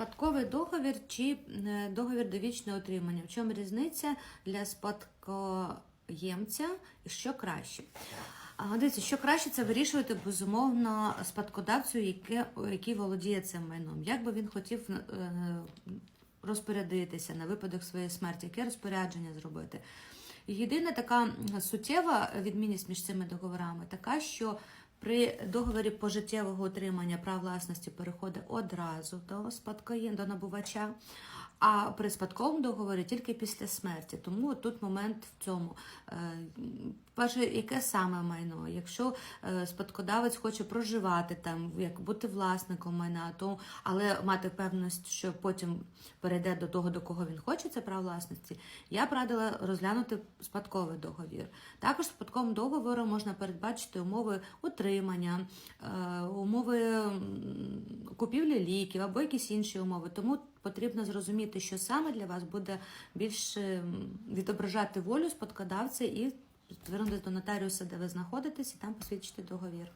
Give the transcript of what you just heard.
Спадковий договір чи е, договір довічного отримання. В чому різниця для спадкоємця і що краще? Дивіться, що краще це вирішувати безумовно спадкодавцю, яке, який володіє цим майном. Як би він хотів е, розпорядитися на випадок своєї смерті, яке розпорядження зробити. Єдина така суттєва відмінність між цими договорами така, що при договорі пожиттєвого отримання прав власності переходить одразу до спадкоєм, до набувача, а при спадковому договорі тільки після смерті. Тому тут момент в цьому. Перше, яке саме майно? Якщо е, спадкодавець хоче проживати там, як бути власником майна, то але мати певність, що потім перейде до того, до кого він хоче це право власності, я б радила розглянути спадковий договір. Також спадковим договором можна передбачити умови утримання, е, умови купівлі ліків або якісь інші умови. Тому потрібно зрозуміти, що саме для вас буде більш відображати волю спадкодавця і звернутися до нотаріуса, де ви знаходитесь, і там посвідчити договір.